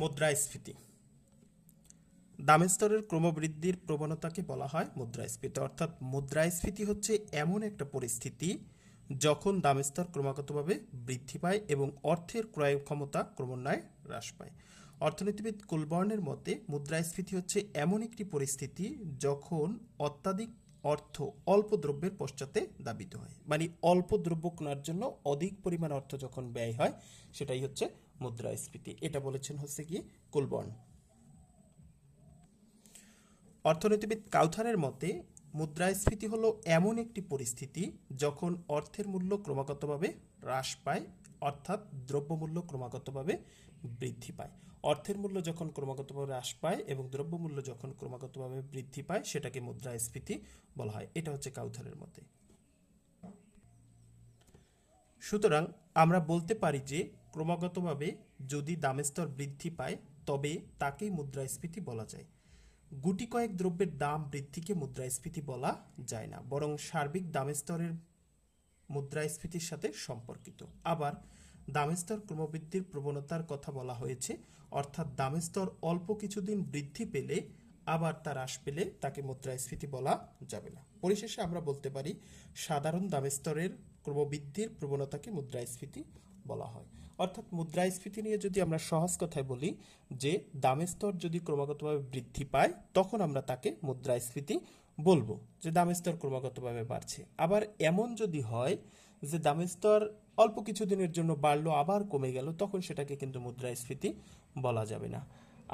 মুদ্রাস্ফীতি। দামের ক্রমবৃদ্ধির প্রবণতাকে বলা হয় মুদ্রাস্ফীতি। অর্থাৎ মুদ্রাস্ফীতি হচ্ছে এমন একটা পরিস্থিতি যখন দামের স্তর ক্রমাগতভাবে বৃদ্ধি পায় এবং অর্থের ক্রয় ক্ষমতা ক্রমান্বয়ে হ্রাস পায়। অর্থনীতিবিদ কুলবর্ণের মতে, মুদ্রাস্ফীতি হচ্ছে এমন একটি পরিস্থিতি যখন অত্যাধিক অর্থ অল্প দ্রব্যের পশ্চাতে দাবিত হয়। মানে অল্প দ্রব্য কেনার জন্য অধিক পরিমাণ অর্থ যখন ব্যয় হয়, সেটাই হচ্ছে মুদ্রাস্ফীতি। এটা বলেছেন হচ্ছে কি কুলবর্ণ। অর্থনীতিবিদ কাউথারের মতে, মুদ্রাস্ফীতি হলো এমন একটি পরিস্থিতি যখন অর্থের মূল্য ক্রমাগতভাবে হ্রাস পায়, অর্থাৎ দ্রব্যমূল্য ক্রমাগতভাবে বৃদ্ধি পায়। অর্থের মূল্য যখন ক্রমাগতভাবে হ্রাস পায় এবং দ্রব্যমূল্য যখন ক্রমাগতভাবে বৃদ্ধি পায়, সেটাকে মুদ্রাস্ফীতি বলা হয়। এটা হচ্ছে কাউথারের মতে। সুতরাং আমরা বলতে পারি যে, ক্রমাগতভাবে যদি দামের স্তর বৃদ্ধি পায়, তবে তাকেই মুদ্রাস্ফীতি বলা যায়। গুটি কয়েক দ্রব্যের দাম বৃদ্ধিকে মুদ্রাস্ফীতি বলা যায় না, বরং সার্বিক দামের স্তরের মুদ্রাস্ফীতির সাথে সম্পর্কিত। আবার দামের স্তর ক্রমবৃদ্ধির প্রবণতার কথা বলা হয়েছে। অর্থাৎ দামের স্তর অল্প কিছুদিন বৃদ্ধি পেলে আবার তার হ্রাস পেলে তাকে মুদ্রাস্ফীতি বলা যাবে না। পরিশেষে আমরা বলতে পারি, সাধারণ দামের স্তরের ক্রমবৃদ্ধির প্রবণতাকে মুদ্রাস্ফীতি বলা হয়। অর্থাৎ মুদ্রাস্ফীতি নিয়ে যদি আমরা সহজ কথায় বলি, যে দামের স্তর যদি ক্রমাগতভাবে বৃদ্ধি পায়, তখন আমরা তাকে মুদ্রাস্ফীতি বলব, যে দামের স্তর ক্রমাগতভাবে বাড়ছে। আবার এমন যদি হয়, যে দামের স্তর অল্প কিছুদিনের জন্য বাড়লো, আবার কমে গেল, তখন সেটাকে কিন্তু মুদ্রাস্ফীতি বলা যাবে না।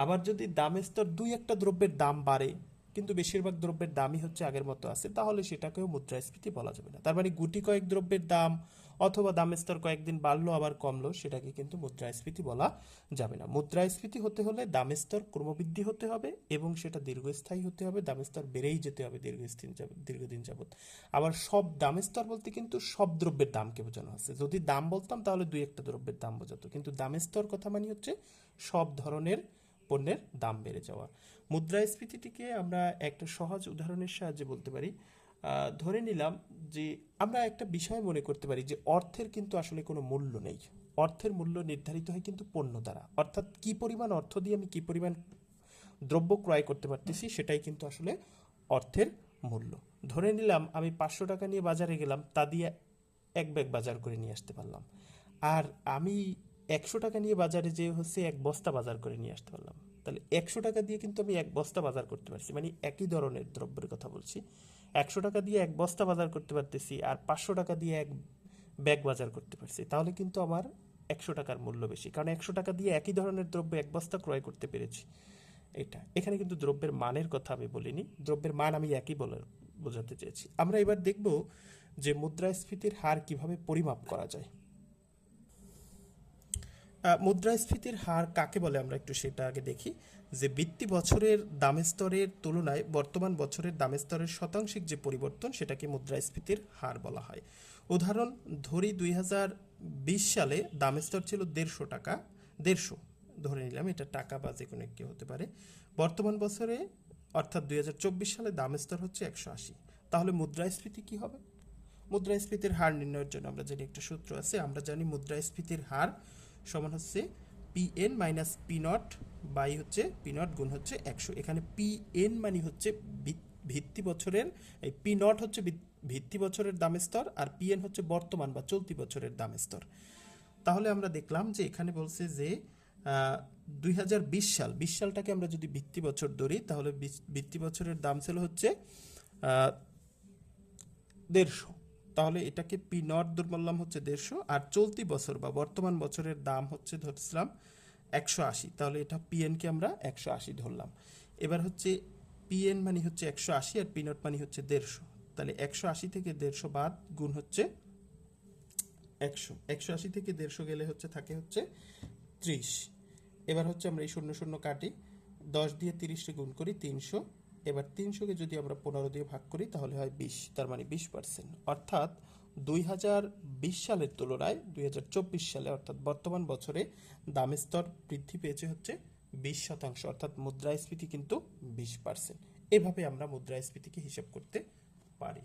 আবার যদি দামের স্তর দুই একটা দ্রব্যের দাম বাড়ে, কিন্তু বেশিরভাগ দ্রব্যের দামই হচ্ছে আগের মতো আছে, তাহলে সেটাকেও মুদ্রাস্ফীতি বলা যাবে না। তার মানে গুটি কয়েক দ্রব্যের দাম অথবা দামের স্তর কয়েকদিন বাড়লো, আবার কমলো, সেটাকে কিন্তু মুদ্রাস্ফীতি বলা যাবে না। মুদ্রাস্ফীতি হতে হলে দামের স্তর ক্রমবৃদ্ধি হতে হবে এবং সেটা দীর্ঘস্থায়ী হতে হবে, দামের স্তর বেড়েই যেতে হবে দীর্ঘদিন যাবত দীর্ঘদিন যাবত আবার সব দামের স্তর বলতে কিন্তু সব দ্রব্যের দামকে বোঝানো হচ্ছে। যদি দাম বলতাম তাহলে দুই একটা দ্রব্যের দাম বোঝাতো। কিন্তু দামের স্তর কথা মানে হচ্ছে সব ধরনের পণ্যের দাম বেড়ে যাওয়া। মুদ্রাস্ফীতিটিকে আমরা একটা সহজ উদাহরণের সাহায্যে বলতে পারি। ধরে নিলাম যে আমরা একটা বিষয় মনে করতে পারি যে অর্থের কিন্তু আসলে কোনো মূল্য নেই। অর্থের মূল্য নির্ধারিত হয় কিন্তু পণ্য দ্বারা। অর্থাৎ কি পরিমাণ অর্থ দিয়ে আমি কি পরিমাণ দ্রব্য ক্রয় করতে পারতেছি সেটাই কিন্তু আসলে অর্থের মূল্য। ধরে নিলাম আমি পাঁচশো টাকা নিয়ে বাজারে গেলাম, তা দিয়ে এক ব্যাগ বাজার করে নিয়ে আসতে পারলাম। আর আমি একশো টাকা নিয়ে বাজারে যে হচ্ছে এক বস্তা বাজার করে নিয়ে আসতে পারলাম। তাহলে একশো টাকা দিয়ে কিন্তু আমি এক বস্তা বাজার করতে পারছি। মানে একই ধরনের দ্রব্যের কথা বলছি। একশো টাকা দিয়ে এক বস্তা বাজার করতে পারতেছি আর পাঁচশো টাকা দিয়ে এক ব্যাগ বাজার করতে পারছি। তাহলে কিন্তু আমার একশো টাকার মূল্য বেশি। কারণ একশো টাকা দিয়ে একই ধরনের দ্রব্য এক বস্তা ক্রয় করতে পেরেছি। এটা। এখানে কিন্তু দ্রব্যের মানের কথা আমি বলিনি। দ্রব্যের মান আমি একই বলে বোঝাতে চেয়েছি। আমরা এবার দেখব যে মুদ্রাস্ফীতির হার কীভাবে পরিমাপ করা যায়। মুদ্রাস্ফীতির হার কাকে বলে আমরা একটু সেটা আগে দেখি। যে বৃত্তি বছরের দামের স্তরের তুলনায় বর্তমান বছরের দামের স্তরের শতাংশিক যে পরিবর্তন, সেটাকে মুদ্রাস্ফীতির হার বলা হয়। উদাহরণ, ধরি দুই হাজার বিশ সালে দামের স্তর ছিল দেড়শো টাকা, দেড়শো, ধরে নিলাম, এটা টাকা বা যে কোনো একটি হতে পারে। বর্তমান বছরে, অর্থাৎ দুই হাজার চব্বিশ সালে দামের স্তর হচ্ছে একশো আশি। তাহলে মুদ্রাস্ফীতি কি হবে? মুদ্রাস্ফীতির হার নির্ণয়ের জন্য আমরা জানি একটা সূত্র আছে, আমরা জানি মুদ্রাস্ফীতির হার সমান হচ্ছে P N minus P naught by হচ্ছে পি নট গুণ হচ্ছে একশো। এখানে পি এন মানে হচ্ছে ভিত- ভিত্তি বছরের, এই পি নট হচ্ছে ভিত- ভিত্তি বছরের দামের স্তর আর পি এন হচ্ছে বর্তমান বা চলতি বছরের দামের স্তর। তাহলে আমরা দেখলাম যে এখানে বলছে যে দুই হাজার বিশ সাল, বিশ সালটাকে আমরা যদি ভিত্তি বছর ধরি, তাহলে ভিত্তি বছরের দাম ছিল হচ্ছে দেড়শো। তাহলে এটাকে পি নট ধরলাম হচ্ছে দেড়শো, আর চলতি বছর বা বর্তমান বছরের দাম হচ্ছে ধরছিলাম একশো আশি, তাহলে এটা পিএনকে আমরা একশো আশি ধরলাম। এবার হচ্ছে পিএন মানে হচ্ছে একশো আশি আর পি নট মানে হচ্ছে দেড়শো, তাহলে একশো আশি থেকে দেড়শো বাদ গুণ হচ্ছে একশো একশো আশি থেকে দেড়শো গেলে হচ্ছে থাকে হচ্ছে ত্রিশ। এবার হচ্ছে আমরা এই শূন্য শূন্য কাটি, দশ দিয়ে তিরিশে গুণ করি তিনশো এবার তিনশোকে যদি আমরা পনেরো দিয়ে ভাগ করি, তাহলে হয় বিশ, তার মানে বিশ পার্সেন্ট অর্থাৎ দুই হাজার বিশ সালের তুলনায় দুই হাজার চব্বিশ সালে, অর্থাৎ বর্তমান বছরে দামের স্তর বৃদ্ধি পেয়েছে হচ্ছে বিশ শতাংশ, অর্থাৎ মুদ্রাস্ফীতি কিন্তু বিশ পার্সেন্ট এভাবে আমরা মুদ্রাস্ফীতিকে হিসেব করতে পারি।